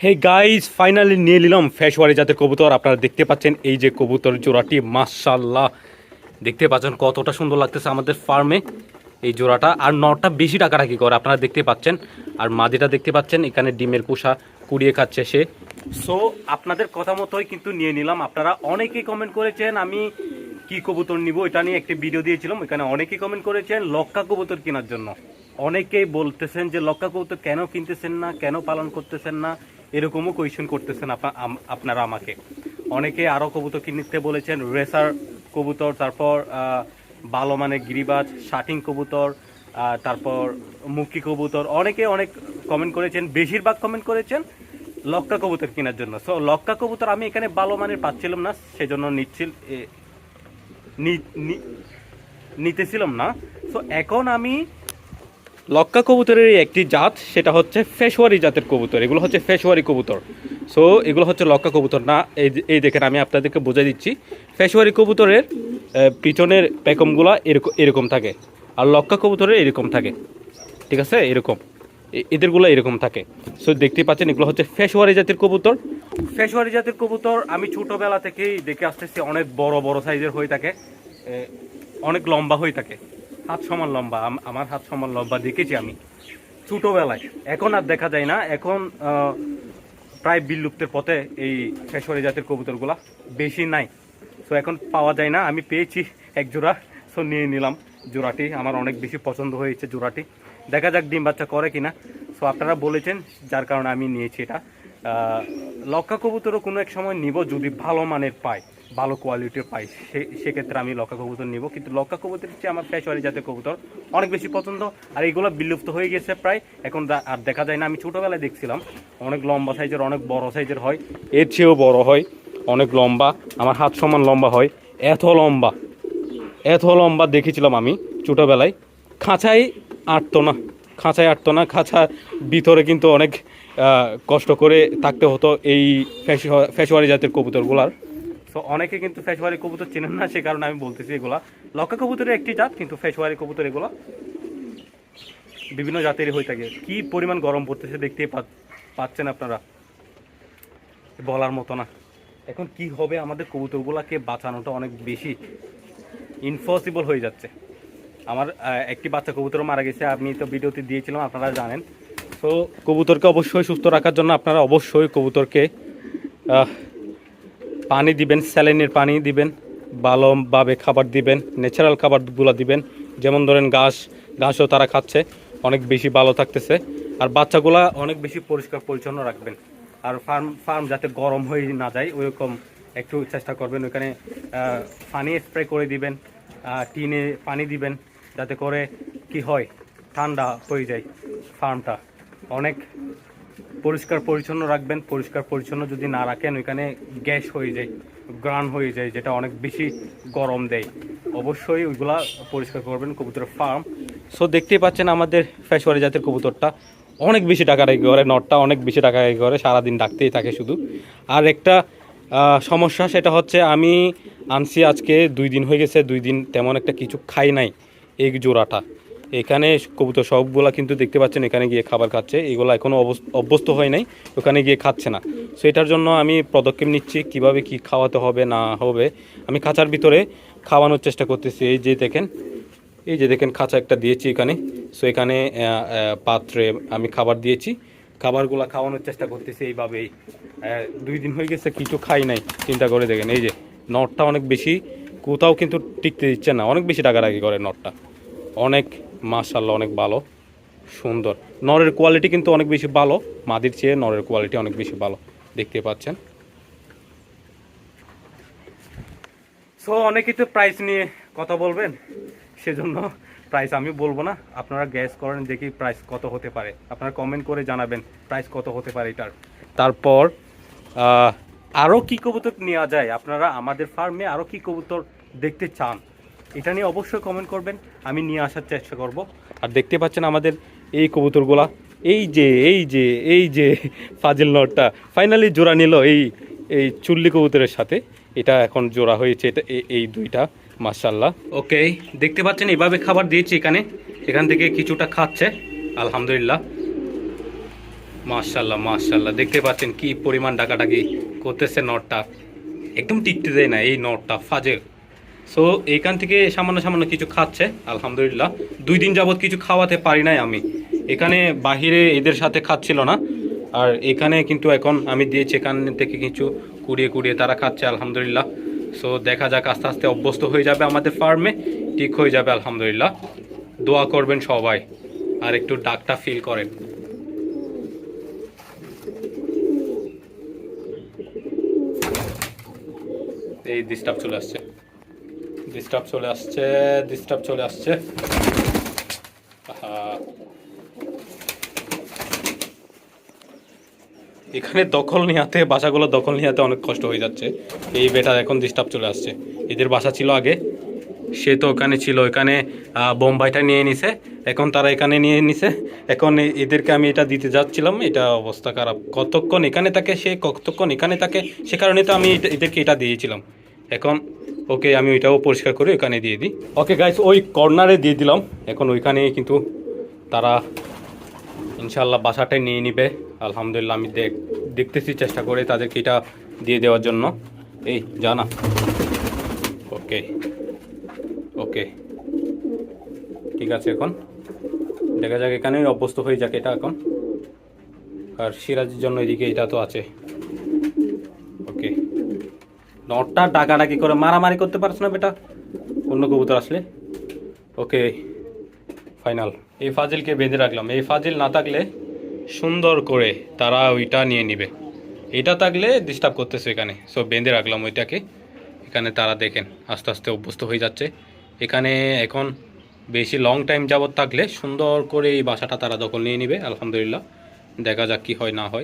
Hey guys finally নিয়ে নিলাম ফ্যাশওয়ারি জাতের কবুতর। আপনারা দেখতে পাচ্ছেন এই যে কবুতর জোড়াটি মাশাল্লাহ দেখতে পাচ্ছেন কতটা সুন্দর লাগতেছে আমাদের ফার্মে এই জোড়াটা। আর নটটা বেশি টাকাটাকি করে, আপনারা দেখতে পাচ্ছেন। আর মাদিটা দেখতে পাচ্ছেন, এখানে ডিমের কুষা কুড়িয়ে খাচ্ছে সে। সো আপনাদের কথা মতোই কিন্তু নিয়ে নিলাম। আপনারা অনেকেই কমেন্ট করেছেন আমি কি কবুতর নিব, এটা নিয়ে একটি ভিডিও দিয়েছিলাম। এখানে অনেকেই কমেন্ট করেছেন লক্কা কবুতর কেনার জন্য। অনেকেই বলতেছেন যে লক্কা কবুতর কেন কিনতেছেন না, কেন পালন করতেছেন না এরকমও কোয়েশন করতেছেন আপনারা আমাকে। অনেকে আরও কবুতর কিনতে বলেছেন, রেসার কবুতর, তারপর ভালো মানে গিরিবাজ, শাটিং কবুতর তারপর মুক্কি কবুতর। অনেকে অনেক কমেন্ট করেছেন, বেশিরভাগ কমেন্ট করেছেন লক্কা কবুতর কেনার জন্য। সো লক্কা কবুতর আমি এখানে ভালো মানের পাচ্ছিলাম না, সেজন্য নিচ্ছিল নিতেছিলাম না। সো এখন আমি লক্কা কবুতরের একটি জাত, সেটা হচ্ছে ফেশওয়ারি জাতের কবুতর। এগুলো হচ্ছে ফেশওয়ারি কবুতর। সো এগুলো হচ্ছে লক্কা কবুতর। না, এই এই দেখেন, আমি আপনাদেরকে বোঝাই দিচ্ছি। ফেশওয়ারি কবুতরের পিছনের প্যাকমগুলা এরকম এরকম থাকে। আর লক্কা কবুতরের এরকম থাকে। ঠিক আছে? এরকম। এদেরগুলো এরকম থাকে। সো দেখতে পাচ্ছেন, এগুলো হচ্ছে ফেশওয়ারি জাতের কবুতর। ফেশওয়ারি জাতের কবুতর আমি ছোটোবেলা থেকেই দেখে আসতেছি, অনেক বড় বড় সাইজের হয়ে থাকে। অনেক লম্বা হয়ে থাকে। হাত সমান লম্বা আমার হাত সমান লম্বা দেখেছি আমি। ছোটোবেলায়, এখন আর দেখা যায় না। এখন প্রায় বিলুপ্তের পথে এই ফেশওয়ারি জাতের কবুতরগুলা বেশি নাই। সো এখন পাওয়া যায় না। আমি পেয়েছি এক জোড়া সো নিয়ে নিলাম জোড়াটি। আমার অনেক বেশি পছন্দ হয়েছে জোড়াটি। দেখা যাক ডিম বাচ্চা করে কিনা। সো আপনারা বলেছেন, যার কারণে আমি নিয়েছি এটা। লক্ষা কবুতরও কোনো এক সময় নিব যদি ভালো মানের পাই ভালো কোয়ালিটির পাই। সে- সেক্ষেত্রে আমি লকা কবুতর নিব। কিন্তু লক্ষা কবুতর হচ্ছে আমার পেশোয়ারি জাতের কবুতর। অনেক বেশি পছন্দ। আর এইগুলো বিলুপ্ত হয়ে গেছে প্রায়। এখন আর দেখা যায় না, আমি ছোটোবেলায় দেখছিলাম। অনেক লম্বা সাইজের অনেক বড় সাইজের হয়। এর চেয়েও বড় হয়। অনেক লম্বা। আমার হাত সমান লম্বা হয়। এত লম্বা। এত লম্বা দেখেছিলাম আমি ছোটোবেলায়। খাঁচাই আটতো না। খাঁচায় আটতো না। খাঁচা ভিতরে কিন্তু অনেক কষ্ট করে থাকতে হতো এই ফ্যাশওয়ারি জাতের কবুতরগুলার। তো অনেকে কিন্তু ফ্যাশওয়ারি কবুতর চেনেন না, সে কারণে আমি বলতেছি এগুলা। লক্ষা কবুতরের একটি জাত, কিন্তু ফ্যাশওয়ারি কবুতর এগুলা বিভিন্ন জাতেরই হয়ে থাকে। কি পরিমাণ গরম পড়তেছে দেখতেই পাচ্ছেন আপনারা? বলার মতো না। এখন কি হবে আমাদের কবুতরগুলাকে বাঁচানোটা অনেক বেশি ইনপসিবল হয়ে যাচ্ছে। আমার একটি বাচ্চা কবুতর মারা গেছে আমি তো ভিডিওতে দিয়েছিলাম, আপনারা জানেন। তো কবুতরকে অবশ্যই সুস্থ রাখার জন্য আপনারা অবশ্যই কবুতরকে পানি দিবেন, স্যালাইনের পানি দিবেন ভালোভাবে খাবার দিবেন ন্যাচারাল খাবারগুলো দিবেন। যেমন ধরেন ঘাস, ঘাসও তারা খাচ্ছে, অনেক বেশি ভালো থাকতেছে। আর বাচ্চাগুলা অনেক বেশি পরিষ্কার পরিচ্ছন্ন রাখবেন। আর ফার্ম ফার্ম যাতে গরম হয়ে না যায়, ওইরকম একটু চেষ্টা করবেন। ওইখানে পানি স্প্রে করে দিবেন টিনে পানি দিবেন, যাতে করে কি হয়, ঠান্ডা হয়ে যায় ফার্মটা। অনেক পরিষ্কার পরিচ্ছন্ন রাখবেন, পরিষ্কার পরিচ্ছন্ন যদি না রাখেন, ওইখানে গ্যাস হয়ে যায়, গ্রান হয়ে যায়, যেটা অনেক বেশি গরম দেয়। অবশ্যই ওইগুলা পরিষ্কার করবেন, কবুতরের ফার্ম। সো দেখতেই পাচ্ছেন আমাদের ফেসওয়ারি জাতের কবুতরটা। অনেক বেশি টাকা রেখে করে, নটটা অনেক বেশি টাকা রেখে করে, সারাদিন ডাকতেই থাকে শুধু। আর একটা সমস্যা, সেটা হচ্ছে আমি আনছি আজকে, দুই দিন হয়ে গেছে, দুই দিন তেমন একটা কিছু খাই নাই এই জোড়াটা। এখানে কবুতর সবগুলা কিন্তু দেখতে পাচ্ছেন, এখানে গিয়ে খাবার খাচ্ছে। এগুলো এখনও অভ্যস্ত হয় নাই, ওখানে গিয়ে খাচ্ছে না। সো এটার জন্য আমি পদক্ষেপ নিচ্ছি, কীভাবে কি খাওয়াতে হবে, না হবে। আমি খাঁচার ভিতরে খাওয়ানোর চেষ্টা করতেছি। এই যে দেখেন, এই যে দেখেন খাঁচা একটা দিয়েছি এখানে। সো এখানে পাত্রে আমি খাবার দিয়েছি। খাবারগুলো খাওয়ানোর চেষ্টা করতেছি এইভাবেই। দুই দিন হয়ে গেছে, কিছু খাই নাই। চিন্তা করে দেখেন, এই যে নটটা অনেক বেশি, কোথাও কিন্তু টিকতে দিচ্ছে না। অনেক বেশি টাকাটাকি করে নটটা। অনেক মাশাল্লাহ অনেক ভালো, সুন্দর। নরের কোয়ালিটি কিন্তু অনেক বেশি ভালো, মাদির চেয়ে নরের কোয়ালিটি অনেক বেশি ভালো, দেখতে পাচ্ছেন। সো অনেকেই তো প্রাইস নিয়ে কথা বলবেন, সেজন্য প্রাইস আমি বলব না, আপনারা গ্যাস করেন দেখি প্রাইস কত হতে পারে। আপনারা কমেন্ট করে জানাবেন প্রাইস কত হতে পারে এটার। তারপর আরও কি কবুতর নেওয়া যায়? আপনারা আমাদের ফার্মে আরও কি কবুতর দেখতে চান? এটা নিয়ে অবশ্যই কমেন্ট করবেন। আমি নিয়ে আসার চেষ্টা করব। আর দেখতে পাচ্ছেন আমাদের এই কবুতরগুলা। এই যে এই যে এই যে ফাজিল নটটা। ফাইনালি জোড়া নিল এই এই চুল্লি কবুতরের সাথে। এটা এখন জোড়া হয়েছে এটা এই দুইটা মার্শাল্লাহ ওকে দেখতে পাচ্ছেন এইভাবে খাবার দিয়েছি এখানে। এখান থেকে কিছুটা খাচ্ছে। আলহামদুলিল্লাহ। মাশাল্লাহ মাশাল্লাহ দেখতে পাচ্ছেন কি পরিমাণ ডাকাডাকি করতেছে নটটা। একদম টিকতে দেয় না এই নটটা, ফাজেল। সো এইখান থেকে সামান্য সামান্য কিছু খাচ্ছে, আলহামদুলিল্লাহ। দুই দিন যাবত কিছু খাওয়াতে পারি নাই আমি। এখানে বাহিরে এদের সাথে খাচ্ছিল না। আর এখানে কিন্তু এখন আমি দিয়েছি, এখান থেকে কিছু কুড়িয়ে কুড়িয়ে তারা খাচ্ছে, আলহামদুলিল্লাহ। সো দেখা যাক, আস্তে আস্তে অভ্যস্ত হয়ে যাবে আমাদের ফার্মে, ঠিক হয়ে যাবে, আলহামদুলিল্লাহ। দোয়া করবেন সবাই, আর একটু ডাকটা ফিল করেন। এই ডিস্টার্ব চলে আসছে। ডিস্টার্ব চলে আসছে ডিস্টার্ব চলে আসছে। এখানে দখল নিয়াতে বাসাগুলো দখল নিয়াতে অনেক কষ্ট হয়ে যাচ্ছে। এই বেটা এখন ডিস্টার্ব চলে আসছে। এদের বাসা ছিল আগে, সে তো ওখানে ছিল। এখানে বোম্বাইটা নিয়ে নিছে। এখন তারা এখানে নিয়ে নিছে। এখন এদেরকে আমি এটা দিতে যাচ্ছিলাম। এটা অবস্থা খারাপ। কতক্ষণ এখানে থাকে, সে কতক্ষণ এখানে থাকে, সে কারণে তো আমি এদেরকে এটা দিয়েছিলাম। এখন ওকে আমি ওইটাও পরিষ্কার করে ওখানে দিয়ে দিই। ওকে গাইস ওই কর্নারে দিয়ে দিলাম। এখন ওইখানে কিন্তু তারা ইনশাল্লাহ বাসাটাই নিয়ে নিবে। আলহামদুলিল্লাহ, আমি দেখ দেখতেছি চেষ্টা করে তাদেরকে এটা দিয়ে দেওয়ার জন্য। এই জানা ওকে ওকে ঠিক আছে এখন। দেখা যাক এখানে অভ্যস্ত হয়ে যাক এটা এখন। আর সিরাজের জন্য এদিকে এটা তো আছে। নটটা ডাকাডাকি করে মারামারি করতে পারছ না বেটা? অন্য কবুতর আসলে। Okay, final. এই ফাজিলকে বেঁধে রাখলাম। এই ফাজিল না থাকলে সুন্দর করে তারা ওইটা নিয়ে নিবে। এটা থাকলে ডিস্টার্ব করতেছে এখানে। সো বেঁধে রাখলাম ওইটাকে। এখানে তারা দেখেন, আস্তে আস্তে অভ্যস্ত হয়ে যাচ্ছে। এখানে এখন বেশি লং টাইম যাবত থাকলে সুন্দর করে এই বাসাটা তারা দখল নিয়ে নিবে। আলহামদুলিল্লাহ। দেখা যাক কি হয়, না হয়।